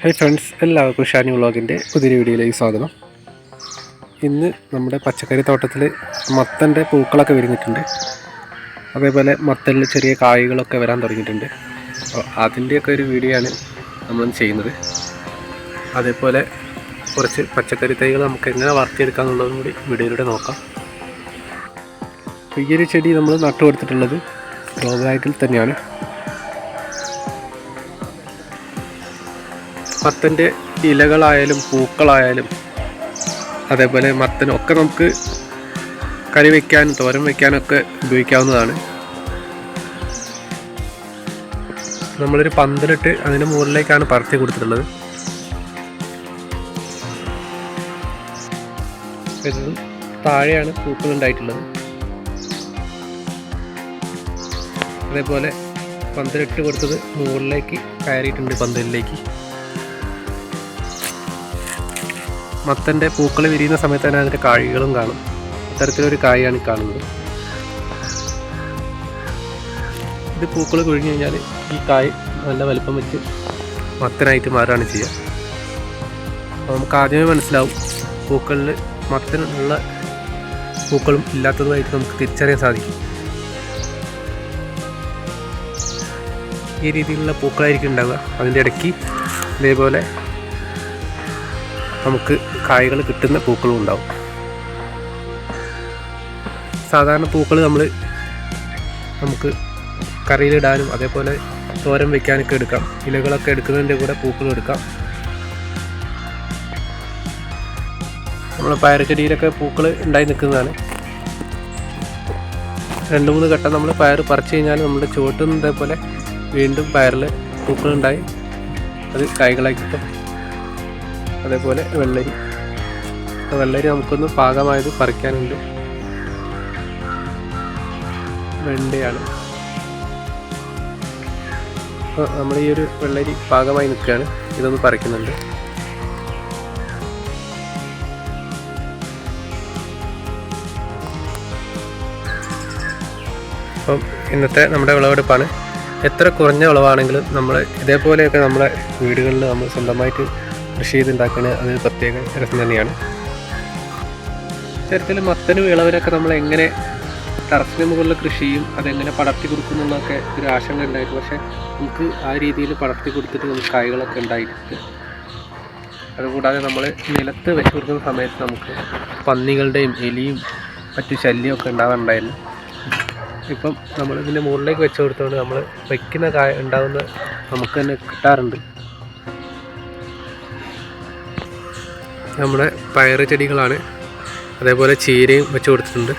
Hi friends എല്ലാവർക്കും ഷാനി വ്ളോഗിന്റെ പുതിയൊരു വീഡിയോയിലേക്ക് സ്വാഗതം. ഇന്ന് നമ്മുടെ പച്ചക്കറി തോട്ടത്തിൽ മത്തന്റെ പൂക്കളൊക്കെ വിരിഞ്ഞിട്ടുണ്ട്. അതേപോലെ മത്തനിൽ ചെറിയ കായ്കളൊക്കെ വരാൻ തുടങ്ങിയിട്ടുണ്ട്. അപ്പോൾ അതിന്റെയൊക്കെ ഒരു വീഡിയോ ആണ് നമ്മൾ ചെയ്യുന്നത്. അതേപോലെ കുറച്ച് പച്ചക്കറി തൈകൾ നമുക്ക് എങ്ങനെ വളർത്തിയെടുക്കാമെന്നുള്ളതും കൂടി വീഡിയോയിലൂടെ നോക്കാം. ഈ ഒരു ചെടി നമ്മൾ നട്ടു കൊടുത്തിട്ടുള്ളത് ഗ്രോ ബാഗിൽ തന്നെയാണ്. മത്തന്റെ ഇലകളായാലും പൂക്കളായാലും അതേപോലെ മത്തനൊക്കെ നമുക്ക് കറി വയ്ക്കാനും തോരൻ വയ്ക്കാനൊക്കെ ഉപയോഗിക്കാവുന്നതാണ്. നമ്മളൊരു പന്തലിട്ട് അതിന് മുകളിലേക്കാണ് പരത്തി കൊടുത്തിട്ടുള്ളത്. താഴെയാണ് പൂക്കൾ ഉണ്ടായിട്ടുള്ളത്. അതേപോലെ പന്തലിട്ട് കൊടുത്തത് മുകളിലേക്ക് കയറിയിട്ടുണ്ട് പന്തലിലേക്ക്. മത്തന്റെ പൂക്കൾ വിരിയുന്ന സമയത്ത് തന്നെ അതിന്റെ കാഴികളും കാണും. ഇത്തരത്തിലൊരു കായാണ് കാണുന്നത്. ഇത് പൂക്കൾ കൊഴിഞ്ഞു കഴിഞ്ഞാൽ ഈ കായ് നല്ല വലുപ്പം വെച്ച് മത്തനായിട്ട് മാറുകയാണ് ചെയ്യുക. അപ്പോൾ നമുക്ക് ആദ്യമേ മനസ്സിലാവും പൂക്കളിൽ മത്തനുള്ള പൂക്കളും ഇല്ലാത്തതുമായിട്ട് നമുക്ക് തിരിച്ചറിയാൻ സാധിക്കും. ഈ രീതിയിലുള്ള പൂക്കളായിരിക്കും ഉണ്ടാവുക. അതിന്റെ ഇടയ്ക്ക് ഇതേപോലെ നമുക്ക് കായ്കൾ കിട്ടുന്ന പൂക്കളും ഉണ്ടാവും. സാധാരണ പൂക്കൾ നമ്മൾ നമുക്ക് കറിയിലിടാനും അതേപോലെ തോരൻ വെക്കാനൊക്കെ എടുക്കാം. ഇലകളൊക്കെ എടുക്കുന്നതിന്റെ കൂടെ പൂക്കളും എടുക്കാം. നമ്മൾ പയറുചെടിയിലൊക്കെ പൂക്കൾ ഉണ്ടായി നിൽക്കുന്നതാണ്. രണ്ട് മൂന്ന് ഘട്ടം നമ്മൾ പയർ പറിച്ചു കഴിഞ്ഞാൽ നമ്മുടെ ചുവട്ടുന്നതേപോലെ വീണ്ടും പയറിൽ പൂക്കളുണ്ടായി അത് കായ്കളായി കിട്ടും അതേപോലെ വെള്ളരി. വെള്ളരി നമുക്കൊന്ന് പാകമായത് പറിക്കാനുണ്ട്. വെണ്ടയാണ്. അപ്പോൾ നമ്മൾ ഈ ഒരു വെള്ളരി പാകമായി നിൽക്കുകയാണ്. ഇതൊന്ന് പറിക്കുന്നുണ്ട്. അപ്പം ഇന്നത്തെ നമ്മുടെ വിളവെടുപ്പാണ്. എത്ര കുറഞ്ഞ വിളവാണെങ്കിലും നമ്മൾ ഇതേപോലെയൊക്കെ നമ്മുടെ വീടുകളിൽ നമ്മൾ സ്വന്തമായിട്ട് കൃഷി ചെയ്തുണ്ടാക്കുന്നത് അതൊരു പ്രത്യേക രസം തന്നെയാണ്. ഇത്തരത്തിൽ മത്തനും ഇളവരൊക്കെ നമ്മൾ എങ്ങനെ ടെറസിന് മുകളിൽ കൃഷിയും അതെങ്ങനെ പടർത്തി കൊടുക്കുന്നുള്ളതൊക്കെ ഒരു ആശങ്ക ഉണ്ടായിരുന്നു. പക്ഷേ നമുക്ക് ആ രീതിയിൽ പടർത്തി കൊടുത്തിട്ട് നമുക്ക് കായ്കളൊക്കെ ഉണ്ടായിട്ടുണ്ട്. അതുകൂടാതെ നമ്മൾ നിലത്ത് വെച്ച് കൊടുക്കുന്ന സമയത്ത് നമുക്ക് പന്നികളുടെയും എലിയും മറ്റു ശല്യമൊക്കെ ഉണ്ടാകാറുണ്ടായിരുന്നു ഇപ്പം നമ്മൾ ഇതിന്റെ മുകളിലേക്ക് വെച്ച് കൊടുത്തുകൊണ്ട് നമ്മൾ വയ്ക്കുന്ന കായ ഉണ്ടാകുന്ന നമുക്ക് തന്നെ കിട്ടാറുണ്ട്. നമ്മുടെ പയറ് ചെടികളാണ്. അതേപോലെ ചീരയും വെച്ച് കൊടുത്തിട്ടുണ്ട്.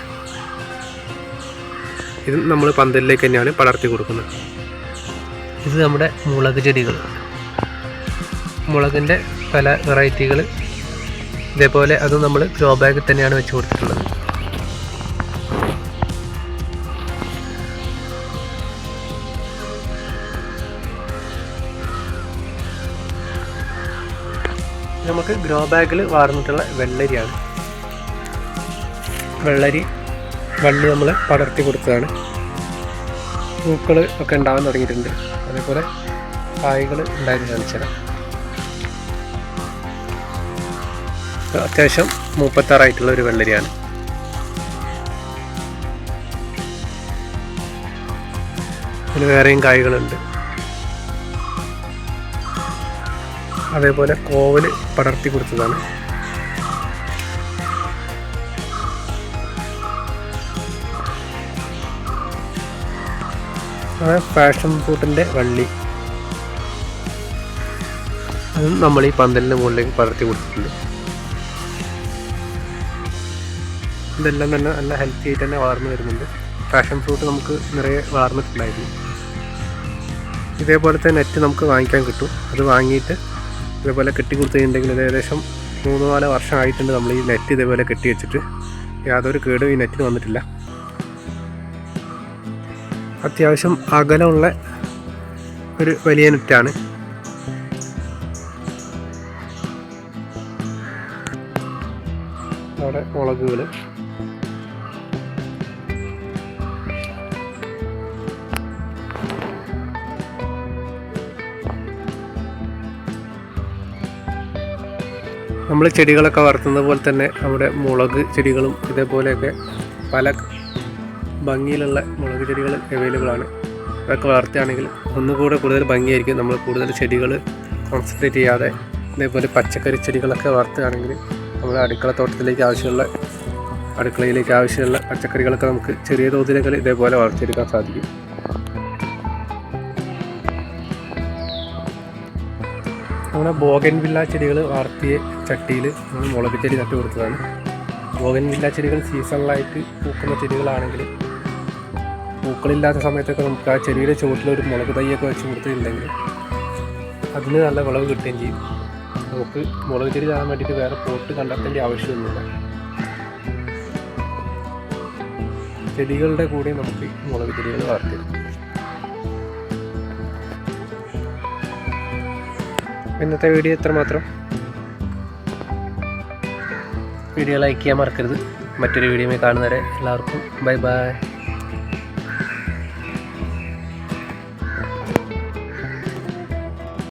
ഇത് നമ്മൾ പന്തലിലേക്ക് തന്നെയാണ് പടർത്തി കൊടുക്കുന്നത്. ഇത് നമ്മുടെ മുളക് ചെടികൾ. മുളകിന്റെ പല വെറൈറ്റികൾ. ഇതേപോലെ അത് നമ്മൾ ഗ്രോ ബാഗിൽ തന്നെയാണ് വെച്ച് കൊടുത്തിട്ടുള്ളത്. നമുക്ക് ഗ്രോ ബാഗിൽ വാർന്നിട്ടുള്ള വെള്ളരിയാണ്. വെള്ളരി വള്ളി നമ്മൾ പടർത്തി കൊടുത്തതാണ്. പൂക്കൾ ഒക്കെ ഉണ്ടാവാൻ തുടങ്ങിയിട്ടുണ്ട്. അതേപോലെ കായ്കൾ ഉണ്ടായി കാണിച്ചത്. അത്യാവശ്യം മൂപ്പത്താറായിട്ടുള്ള ഒരു വെള്ളരിയാണ്. അതിൽ വേറെയും കായ്കളുണ്ട്. അതേപോലെ കോവൽ പടർത്തി കൊടുത്തതാണ്. ഫാഷൻ ഫ്രൂട്ടിന്റെ വള്ളി. അതും നമ്മൾ ഈ പന്തലിന്റെ മുകളിലേക്ക് പടർത്തി കൊടുത്തിട്ടുണ്ട്. ഇതെല്ലാം തന്നെ നല്ല ഹെൽത്തി ആയിട്ട് തന്നെ വളർന്നു വരുന്നുണ്ട്. ഫാഷൻ ഫ്രൂട്ട് നമുക്ക് നിറയെ വളർന്നിട്ടുണ്ടായിരുന്നു. ഇതേപോലത്തെ നെറ്റ് നമുക്ക് വാങ്ങിക്കാൻ കിട്ടും. അത് വാങ്ങിയിട്ട് ഇതേപോലെ കെട്ടി ഇത് ഏകദേശം മൂന്ന് നാല് വർഷം ആയിട്ടുണ്ട് നമ്മൾ ഈ നെറ്റ് ഇതേപോലെ കെട്ടി വെച്ചിട്ട്. യാതൊരു കേടും ഈ നെറ്റിന് വന്നിട്ടില്ല. അത്യാവശ്യം അകലമുള്ള ഒരു വലിയ നെറ്റാണ് അവിടെ മുളകുകൾ. നമ്മൾ ചെടികളൊക്കെ വളർത്തുന്നത് പോലെ തന്നെ നമ്മുടെ മുളക് ചെടികളും ഇതേപോലെയൊക്കെ പല ഭംഗിയിലുള്ള മുളക് ചെടികൾ അവൈലബിൾ ആണ്. അതൊക്കെ വളർത്തുകയാണെങ്കിൽ ഒന്നുകൂടെ കൂടുതൽ ഭംഗിയായിരിക്കും നമ്മൾ കൂടുതൽ ചെടികൾ കോൺസെൻട്രേറ്റ് ചെയ്യാതെ ഇതേപോലെ പച്ചക്കറി ചെടികളൊക്കെ വളർത്തുകയാണെങ്കിൽ നമ്മുടെ അടുക്കള തോട്ടത്തിലേക്ക് ആവശ്യമുള്ള അടുക്കളയിലേക്ക് ആവശ്യമുള്ള പച്ചക്കറികളൊക്കെ നമുക്ക് ചെറിയ തോതിലൊക്കെ ഇതേപോലെ വളർത്തിയെടുക്കാൻ സാധിക്കും. നമ്മുടെ ബോഗൻ വില്ല ചെടികൾ വളർത്തിയ ചട്ടിയിൽ നമ്മൾ മുളക് ചെടി നട്ടു കൊടുത്തതാണ്. ബോഗൻ വില്ല ചെടികൾ സീസണലായിട്ട് പൂക്കുന്ന ചെടികളാണെങ്കിൽ പൂക്കളില്ലാത്ത സമയത്തൊക്കെ നമുക്ക് ആ ചെടിയുടെ ചുവട്ടിലൊരു മുളക് തൈയൊക്കെ വെച്ച് കൊടുത്തിട്ടുണ്ടെങ്കിൽ അതിന് നല്ല വിളവ് കിട്ടുകയും ചെയ്യും. നമുക്ക് മുളക് ചെടി താൻ വേണ്ടിയിട്ട് വേറെ പോട്ട് കണ്ടെത്തേണ്ട ആവശ്യമൊന്നുമില്ല. ചെടികളുടെ കൂടെ നമുക്ക് മുളക് ചെടികൾ വളർത്തിയെടുക്കാം ഇന്നത്തെ വീഡിയോ ഇത്ര മാത്രം വീഡിയോ ലൈക്ക് ചെയ്യാൻ മറക്കരുത്. മറ്റൊരു വീഡിയോ കാണുന്നവരെ എല്ലാവർക്കും ബൈ ബൈ.